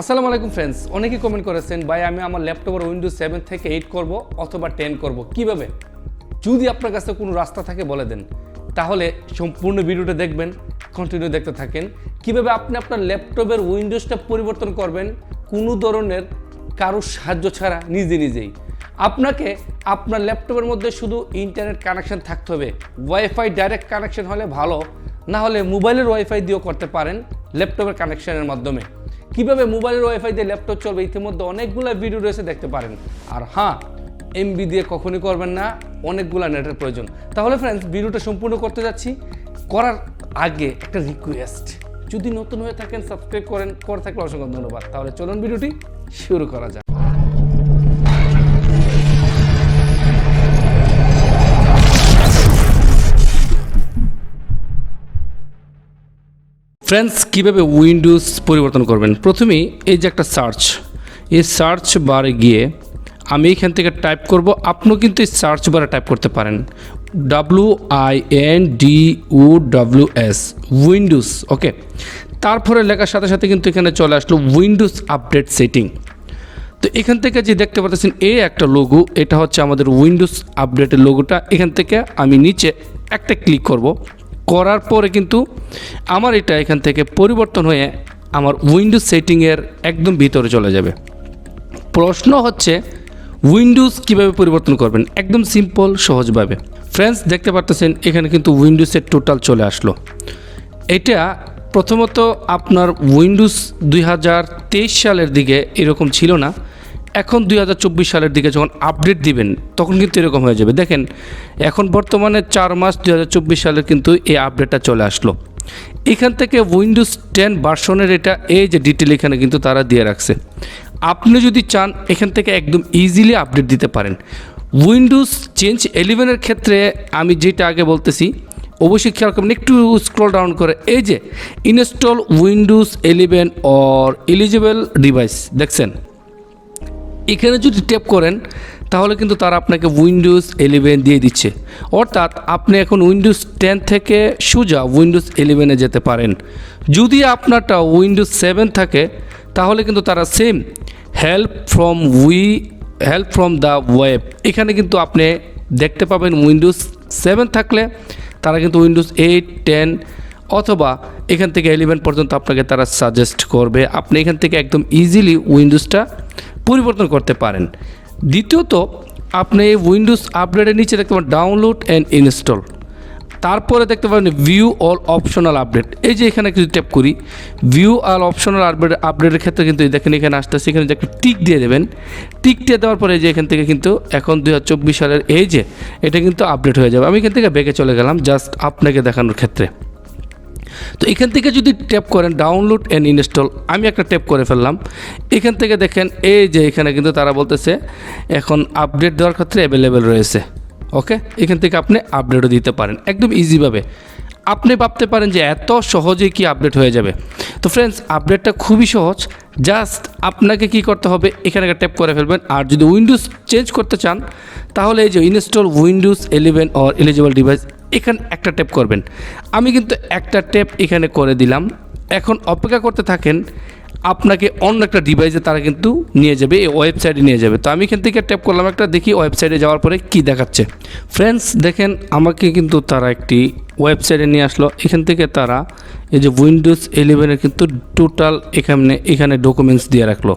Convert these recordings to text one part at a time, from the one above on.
আসসালামু আলাইকুম ফ্রেন্ডস অনেকেই কমেন্ট করেছেন, ভাই, আমি আমার ল্যাপটপের উইন্ডোজ সেভেন থেকে এইট করব অথবা টেন করব। কীভাবে? যদি আপনার কাছে কোনো রাস্তা থাকে, বলে দেন। তাহলে সম্পূর্ণ ভিডিওটা দেখবেন কন্টিনিউ দেখতে থাকেন। কীভাবে আপনি আপনার ল্যাপটপের উইন্ডোজটা পরিবর্তন করবেন, কোনো ধরনের কারোর সাহায্য ছাড়া, নিজে নিজেই। আপনাকে আপনার ল্যাপটপের মধ্যে শুধু ইন্টারনেট কানেকশন থাকতে হবে। ওয়াইফাই ডাইরেক্ট কানেকশন হলে ভালো, না হলে মোবাইলের ওয়াইফাই দিয়েও করতে পারেন ল্যাপটপের কানেকশনের মাধ্যমে। কীভাবে মোবাইলের ওয়াইফাই দিয়ে ল্যাপটপ চলবে ইতিমধ্যে অনেকগুলো ভিডিও রয়েছে, দেখতে পারেন। আর হ্যাঁ এমবি দিয়ে কখনই করবেন না, অনেকগুলো নেটের প্রয়োজন। তাহলে ফ্রেন্ডস ভিডিওটা সম্পূর্ণ করতে যাচ্ছি। করার আগে একটা রিকোয়েস্ট যদি নতুন হয়ে থাকেন সাবস্ক্রাইব করেন, করে থাকলে অসংখ্য ধন্যবাদ। তাহলে চলুন ভিডিওটি শুরু করা যাক। ফ্রেন্ডস কীভাবে উইন্ডোজ পরিবর্তন করবেন? প্রথমেই এই যে একটা সার্চ এই সার্চ বারে গিয়ে আমি এখান থেকে টাইপ করব। আপনিও কিন্তু এই সার্চ বারে টাইপ করতে পারেন। W I N D O W S Windows okay তারপরে লেখার সাথে সাথে কিন্তু এখানে চলে আসলো উইন্ডোজ আপডেট সেটিং তো এখান থেকে যে দেখতে পাচ্ছেন এই একটা লোগো এটা হচ্ছে আমাদের উইন্ডোজ আপডেটের লোগোটা এখান থেকে আমি নিচে একটা ক্লিক করব। করার পরে কিন্তু আমার এটা এখান থেকে পরিবর্তন হয়ে আমার উইন্ডোজ সেটিংয়ের একদম ভিতরে চলে যাবে। প্রশ্ন হচ্ছে, উইন্ডোজ কীভাবে পরিবর্তন করবেন? একদম সিম্পল, সহজভাবে। ফ্রেন্ডস, দেখতে পারতেছেন, এখানে কিন্তু উইন্ডোজের টোটাল চলে আসলো। এটা প্রথমত আপনার উইন্ডোজ দুই হাজার তেইশ সালের দিকে এরকম ছিল না। এখন দুই হাজার চব্বিশ সালের দিকে যখন আপডেট দিবেন, তখন কিন্তু এরকম হয়ে যাবে। দেখেন, এখন বর্তমানে চার মাস দুই হাজার চব্বিশ সালের কিন্তু এই আপডেটটা চলে আসলো। এখান থেকে উইন্ডোজ টেন ভার্সনের এটা, এই যে ডিটেল এখানে কিন্তু তারা দিয়ে রাখছে। আপনি যদি চান, এখান থেকে একদম ইজিলি আপডেট দিতে পারেন। উইন্ডোজ চেঞ্জ এলেভেনের ক্ষেত্রে আমি যেটা আগে বলতেছি, অবশ্যই খেয়াল করবেন, একটু স্ক্রল ডাউন করে। এই যে install Windows eleven or eligible device দেখছেন? এখানে যদি ট্যাপ করেন, তাহলে কিন্তু তারা আপনাকে উইন্ডোজ এলেভেন দিয়ে দিচ্ছে। অর্থাৎ আপনি এখন উইন্ডোজ টেন থেকে সোজা উইন্ডোজ এলেভেনে যেতে পারেন। যদি আপনারটা উইন্ডোজ সেভেন থাকে, তাহলে কিন্তু তারা same help from we help from the web এখানে কিন্তু আপনি দেখতে পাবেন উইন্ডোজ সেভেন থাকলে, তারা কিন্তু উইন্ডোজ এইট টেন অথবা এখান থেকে এলেভেন পর্যন্ত আপনাকে তারা সাজেস্ট করবে। আপনি এখান থেকে একদম ইজিলি উইন্ডোজটা পরিবর্তন করতে পারেন। দ্বিতীয়ত, আপনি উইন্ডোজ আপডেটের নিচে দেখতে পাবেন ডাউনলোড অ্যান্ড ইনস্টল তারপরে দেখতে পাবেন ভিউ অল অপশনাল আপডেট এই যে এখানে কিছু ট্যাপ করি ভিউ অল অপশনাল আপডেট আপডেটের ক্ষেত্রে কিন্তু দেখেন এখানে আসতেছে, এখানে যে একটা টিক দিয়ে দেবেন। টিক দিয়ে দেওয়ার পরে যে এখান থেকে কিন্তু এখন দু হাজার চব্বিশ সালের এই যে, এটা কিন্তু আপডেট হয়ে যাবে। আমি এখান থেকে বেগে চলে গেলাম জাস্ট আপনাকে দেখানোর ক্ষেত্রে। তো এখান থেকে যদি ট্যাপ করেন ডাউনলোড অ্যান্ড ইনস্টল আমি একটা ট্যাপ করে ফেললাম। এখান থেকে দেখেন, এই যে এখানে কিন্তু তারা বলতেছে, এখন আপডেট দেওয়ার ক্ষেত্রে অ্যাভেলেবেল রয়েছে। ওকে এখান থেকে আপনি আপডেটও দিতে পারেন, একদম ইজিভাবে আপনি ভাবতে পারেন যে এত সহজেই কি আপডেট হয়ে যাবে। তো ফ্রেন্ডস আপডেটটা খুবই সহজ। জাস্ট আপনাকে কি করতে হবে, এখানে ট্যাপ করে ফেলবেন। আর যদি উইন্ডোজ চেঞ্জ করতে চান, তাহলে এই যে install Windows eleven or eligible device এখানে একটা টেপ করবেন। আমি কিন্তু একটা টেপ এখানে করে দিলাম। এখন অপেক্ষা করতে থাকেন, আপনাকে অন্য একটা ডিভাইসে তারা কিন্তু নিয়ে যাবে, এই ওয়েবসাইটে নিয়ে যাবে। তো আমি এখান থেকে ট্যাপ করলাম একটা, দেখি ওয়েবসাইটে যাওয়ার পরে কি দেখাচ্ছে। ফ্রেন্ডস দেখেন, আমাকে কিন্তু তারা একটি ওয়েবসাইটে নিয়ে আসলো। এখান থেকে তারা এই যে উইন্ডোজ ইলেভেনের কিন্তু টোটাল এখানে এখানে ডকুমেন্টস দিয়ে রাখল।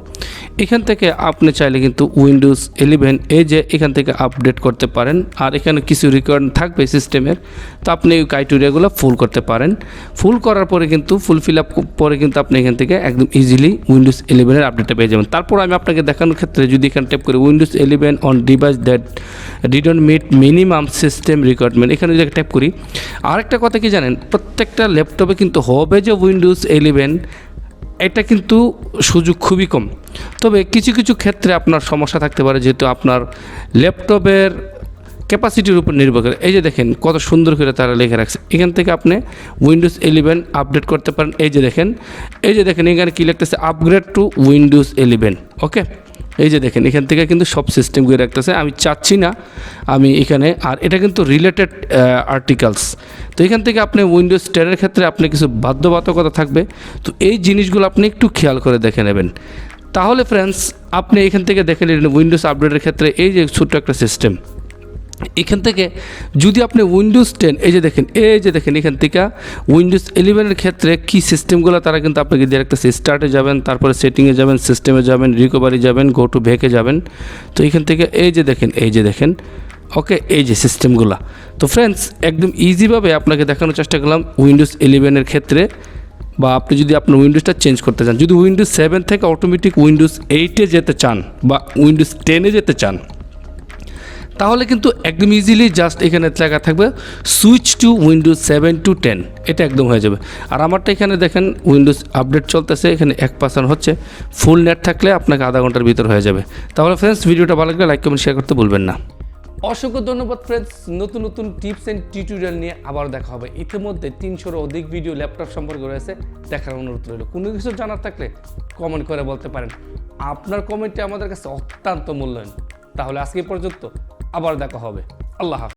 এখান থেকে আপনি চাইলে কিন্তু উইন্ডোজ ইলেভেন এই যে এখান থেকে আপডেট করতে পারেন। আর এখানে কিছু রেকর্ড থাকবে সিস্টেমের তো আপনি এই ক্রাইটেরিয়াগুলো ফুল করতে পারেন। ফুল করার পরে কিন্তু ফুল ফিল আপ পরে কিন্তু আপনি এখান থেকে একদম ইজিলি উইন্ডোজ ইলেভেনের আপডেটটা পেয়ে যাবেন। তারপর আমি আপনাকে দেখানোর ক্ষেত্রে যদি এখানে ট্যাপ করি Windows eleven on device that didn't meet minimum system requirement এখানে যদি ট্যাপ করি আরেকটা কথা কি জানেন? প্রত্যেকটা ল্যাপটপে কিন্তু হবে যে উইন্ডোজ ইলেভেন এটা কিন্তু সুযোগ খুবই কম। তবে কিছু কিছু ক্ষেত্রে আপনার সমস্যা থাকতে পারে যেহেতু আপনার ল্যাপটপের ক্যাপাসিটির উপর নির্ভর করে। এই যে দেখেন, কত সুন্দর করে তারা লিখে রাখছে। এখান থেকে আপনি উইন্ডোজ ইলেভেন আপডেট করতে পারেন। এই যে দেখেন, এই যে দেখেন, এখানে কী লিখতেছে upgrade to Windows eleven okay এই যে দেখেন, এখান থেকে কিন্তু সব সিস্টেমগুলো রাখতেছে। আমি চাচ্ছি না, আমি এখানে, আর এটা কিন্তু রিলেটেড আর্টিকেলস তো এখান থেকে আপনি উইন্ডোজ টেনের ক্ষেত্রে আপনি কিছু বাধ্যবাধকতা থাকবে। তো এই জিনিসগুলো আপনি একটু খেয়াল করে দেখে নেবেন। তাহলে ফ্রেন্ডস আপনি এখান থেকে দেখে নিলেন উইন্ডোজ আপডেটের ক্ষেত্রে এই যে ছোট্ট একটা সিস্টেম এখান থেকে যদি আপনি উইন্ডোজ টেন এই যে দেখেন, এই যে দেখেন এখান থেকে উইন্ডোজ ইলেভেনের ক্ষেত্রে কী সিস্টেমগুলো তারা কিন্তু আপনাকে দিয়ে রাখতেছে। স্টার্টে যাবেন, তারপরে সেটিংয়ে যাবেন সিস্টেমে যাবেন রিকভারি যাবেন গো টু ভেকে যাবেন। তো এখান থেকে এই যে দেখেন, এই যে দেখেন, ওকে, এই যে সিস্টেমগুলো তো ফ্রেন্ডস একদম ইজিভাবে আপনাকে দেখানোর চেষ্টা করলাম উইন্ডোজ ইলেভেনের ক্ষেত্রে, বা আপনি যদি আপনার উইন্ডোজটা চেঞ্জ করতে চান, যদি উইন্ডোজ সেভেন থেকে অটোমেটিক উইন্ডোজ এইটে যেতে চান, বা উইন্ডোজ টেনে যেতে চান তাহলে কিন্তু একদম ইজিলি জাস্ট এখানে লেখা থাকবে switch to Windows seven to ten এটা একদম হয়ে যাবে। আর আমারটা এখানে দেখেন উইন্ডোজ আপডেট চলতেছে, এখানে এক পার্সেন্ট হচ্ছে। ফুল নেট থাকলে আপনাকে আধা ঘণ্টার ভিতর হয়ে যাবে। তাহলে ফ্রেন্ডস ভিডিওটা ভালো লাগলে লাইক কমেন্ট শেয়ার করতে ভুলবেন না। অসংখ্য ধন্যবাদ ফ্রেন্ডস নতুন নতুন টিপস অ্যান্ড টিউটোরিয়াল নিয়ে আবার দেখা হবে। ইতিমধ্যে তিনশোর অধিক ভিডিও ল্যাপটপ সম্পর্কে রয়েছে, দেখার অনুরোধ রইল। কোনো কিছু জানার থাকলে কমেন্ট করে বলতে পারেন। আপনার কমেন্টে আমাদের কাছে অত্যন্ত মূল্যায়ন। তাহলে আজকে পর্যন্ত। আবার দেখা হবে। আল্লাহ